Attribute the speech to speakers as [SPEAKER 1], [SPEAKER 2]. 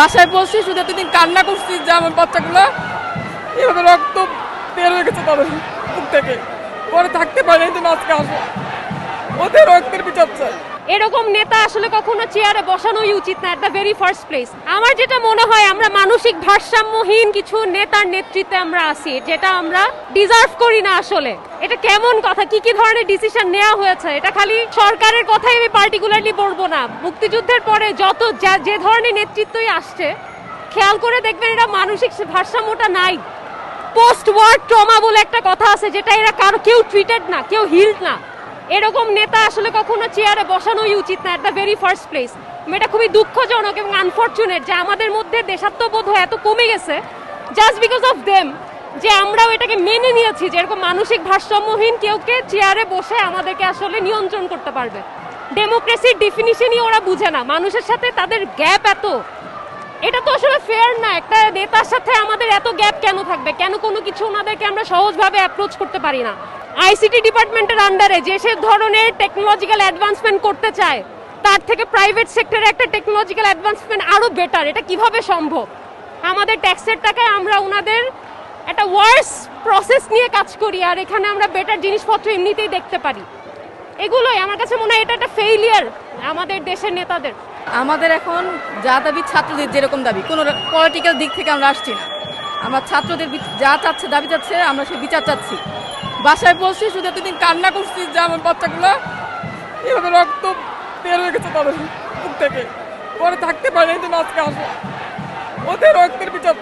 [SPEAKER 1] বাসায় বসে শুধু এতদিন কান্না করছি যে আমার বাচ্চাগুলো এভাবে রক্ত বের হয়ে গেছে তাদের বুক থেকে। পরে থাকতে পারে তুমি আজকে আসো ওদের রক্তের বিচার চাই।
[SPEAKER 2] এরকম নেতা আসলে কখনো চেয়ারে বসানোই উচিত না at the very first place আমার যেটা মনে হয়, আমরা মানসিক ভারসাম্যহীন কিছু নেতার নেতৃত্বে আমরা আছি, যেটা আমরা ডিজার্ভ করি না আসলে। এটা কেমন কথা? কি কি ধরনের ডিসিশন নেওয়া হয়েছে? এটা খালি সরকারের কথাই আমি পার্টিকুলারলি বলব না। মুক্তিযুদ্ধের পরে যত যা- ধরনের নেতৃত্বই আসছে, খেয়াল করে দেখবেন এটা মানসিক ভারসাম্যটা নাই। পোস্ট ওয়ার্ড ট্রমা বলে একটা কথা আছে, যেটা এরা কারও, কেউ ট্রিটেড না, কেউ হিল্ড না। এরকম নেতা আসলে কখনো চেয়ারে বসানোই উচিত না at the very first place এটা খুবই দুঃখজনক এবং আনফর্চুনেট যে আমাদের মধ্যে দেশাত্মবোধ এত কমে গেছে জাস্ট বিকজ অফ দেম যে আমরাও এটাকে মেনে নিয়েছি যে এরকম মানসিক ভারসাম্যহীন কেউ কেউকে চেয়ারে বসে আমাদেরকে আসলে নিয়ন্ত্রণ করতে পারবে। ডেমোক্রেসির ডিফিনিশনই ওরা বুঝে না। মানুষের সাথে তাদের গ্যাপ এত। এটা তো আসলে ফেয়ার না। একটা নেতার সাথে আমাদের এত গ্যাপ কেন থাকবে? কেন কোনো কিছু ওনাদেরকে আমরা সহজভাবে অ্যাপ্রোচ করতে পারি না? আইসিটি ডিপার্টমেন্টের আন্ডারে যে সে ধরনের টেকনোলজিক্যাল অ্যাডভান্সমেন্ট করতে চায়, তার থেকে প্রাইভেট সেক্টরে একটা টেকনোলজিক্যাল অ্যাডভান্সমেন্ট আরও বেটার এটা কীভাবে সম্ভব? আমাদের ট্যাক্সের টাকায় আমরা ওনাদের একটা ওয়ার্স প্রসেস নিয়ে কাজ করি, আর এখানে আমরা বেটার জিনিসপত্র এমনিতেই দেখতে পারি। এগুলোই আমার কাছে মনে হয় এটা একটা ফেইলিয়ার আমাদের দেশের নেতাদের।
[SPEAKER 1] আমাদের এখন যা দাবি ছাত্রদের যেরকম দাবি, কোনো পলিটিক্যাল দিক থেকে আমরা আসছি না। আমরা ছাত্রদের যা চাচ্ছে, দাবি চাচ্ছে, আমরা সেই বিচার চাচ্ছি। বাসায় বসছি, শুধু এতদিন কান্না করছি যে আমার বাচ্চাগুলো এভাবে রক্ত বের হয়ে গেছে তাদের বুক থেকে। পরে থাকতে পারে তুমি আজকে আসো ওদের রক্তের বিচার